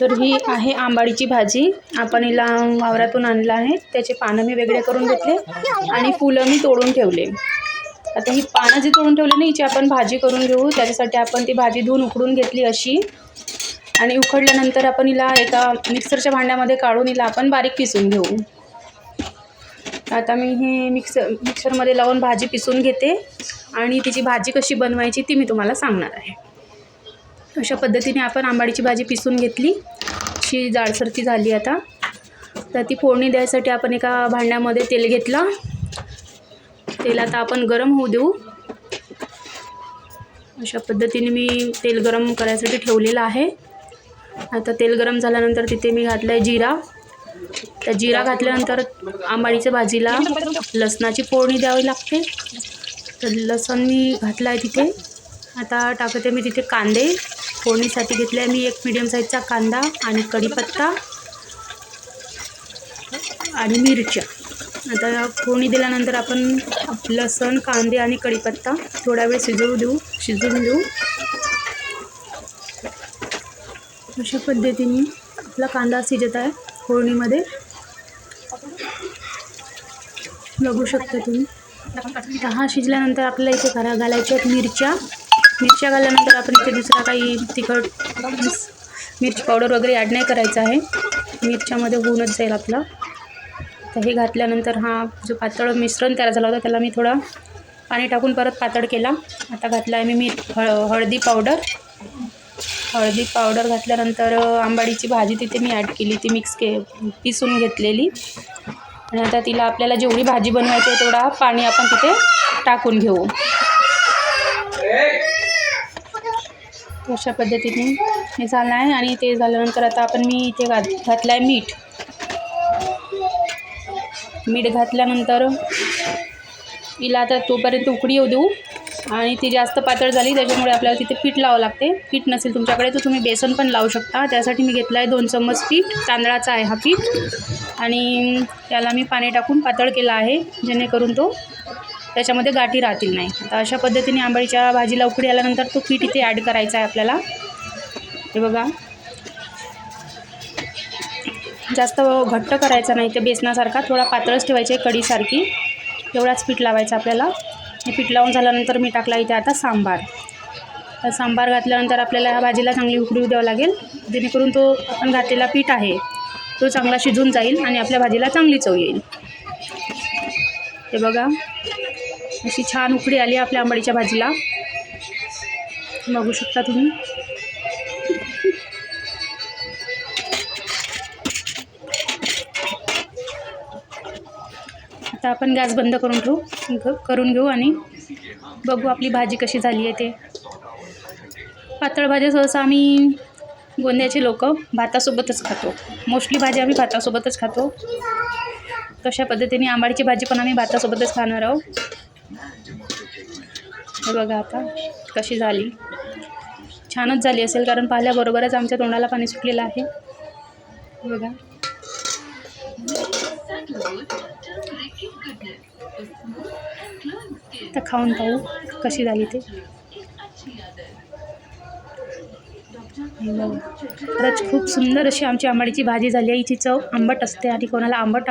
तर ही आहे आंबाडीची भाजी. आपण हिला वावरातून आणलं आहे. त्याचे पानं मी वेगळे करून घेतले आणि फुलं मी तोडून ठेवले. आता ही पानं जी तोडून ठेवली ना हिची आपण भाजी करून घेऊ. त्याच्यासाठी आपण ती भाजी धुवून उकडून घेतली अशी. आणि उकडल्यानंतर आपण हिला एका मिक्सरच्या भांड्यामध्ये काढून हिला आपण बारीक पिसून घेऊ. आता मी हे मिक्सर मिक्सरमध्ये लावून भाजी पिसून घेते. आणि तिची भाजी कशी बनवायची ती मी तुम्हाला सांगणार आहे. अशा पद्धतीने आपण आंबाडीची भाजी पिसून घेतली. अशी जाडसरती झाली आता. तर ती फोडणी द्यायसाठी आपण एका भांड्यामध्ये तेल घेतलं. तेल आता आपण गरम होऊ देऊ. अशा पद्धतीने मी तेल गरम करायसाठी ठेवलेलं आहे. आता तेल गरम झाल्यानंतर तिथे मी घातलं आहे जिरा. त्या जिरा घातल्यानंतर आंबाडीच्या भाजीला लसणाची फोडणी द्यावी लागते. तर लसण मी घातला आहे तिथे. आता टाकते मी तिथे कांदे. फोडणीसाठी घेतले आहे मी एक मिडियम साईजचा कांदा आणि कढीपत्ता आणि मिरच्या. आता फोडणी दिल्यानंतर आपण लसण कांदे आणि कढीपत्ता थोडा वेळ शिजवू देऊ शिजवून देऊ अशा पद्धतीने आपला कांदा शिजत आहे फोडणीमध्ये. बघू शकता तुम्ही. हा शिजल्यानंतर आपल्याला इथे घरा घालायच्या आहेत मिरच्या. मिरच्या घातल्यानंतर आपण इथे दुसरा काही तिखट मिरची पावडर वगैरे ॲड नाही करायचं आहे. मिरच्यामध्ये होऊनच जाईल आपलं. तर हे घातल्यानंतर हा जो पातळ मिश्रण तयार झाला होता त्याला मी थोडं पाणी टाकून परत पातळ केला. आता घातला आहे मी मी हळ हळदी पावडर. हळदी पावडर घातल्यानंतर आंबाडीची भाजी तिथे मी ॲड केली. ती मिक्स के पिसून घेतलेली. आणि आता तिला आपल्याला जेवढी भाजी बनवायची आहे तेवढा पाणी आपण तिथे टाकून घेऊ. अशा पद्धतीने हे झालं आहे आणि ते झाल्यानंतर आता आपण मी इथे घात घातलं आहे मीठ. मीठ घातल्यानंतर हिला आता तोपर्यंत उकडी येऊ देऊ. आणि ती जास्त पातळ झाली त्याच्यामुळे आपल्याला तिथे पीठ लावावं लागते. पीठ नसेल तुमच्याकडे तर तुम्ही बेसन पण लावू शकता. त्यासाठी मी घेतलं आहे दोन चम्मच पीठ तांदळाचा आहे हा पीठ. आणि त्याला मी पाणी टाकून पातळ केला आहे जेणेकरून तो त्याच्यामध्ये गाठी राहतील नाही. आता अशा पद्धतीने आंबाडीच्या भाजीला उकडी आल्यानंतर तो पीठ इथे ॲड करायचा आहे आपल्याला. हे बघा. जास्त घट्ट करायचा नाही ते बेसनासारखा थोडा पातळच ठेवायचे कढीसारखी एवढाच पीठ लावायचं आपल्याला. हे पीठ लावून झाल्यानंतर मी टाकला इथे आता सांबार. तर सांबार घातल्यानंतर आपल्याला ह्या भाजीला चांगली उकळी द्यावं लागेल. जेणेकरून तो आपण घातलेला पीठ आहे तो चांगला शिजून जाईल आणि आपल्या भाजीला चांगली चव येईल. हे बघा. अशी छान उकळी आली आपल्या आंबाडीच्या भाजीला. बघू शकता तुम्ही. आता आपण गॅस बंद करून ठेवू. ग करून घेऊ आणि बघू आपली भाजी कशी झाली आहे ते. पातळ भाज्या सहसा आम्ही गोंद्याचे लोक भातासोबतच खातो. मोस्टली भाजी आम्ही भातासोबतच खातो. तशा पद्धतीने आंबाडीची भाजी पण आम्ही भातासोबतच खाणार आहोत. हे बघा आता कशी झाली. छानच झाली असेल कारण पाहिल्याबरोबरच आमच्या तोंडाला पाणी सुटलेलं आहे. बघा. तर खाऊन पाहू कशी झाली ते. रच खूप सुंदर अशी आमची आंबाडीची भाजी झाली. आहे हिची चव आंबट असते आणि कोणाला आंबट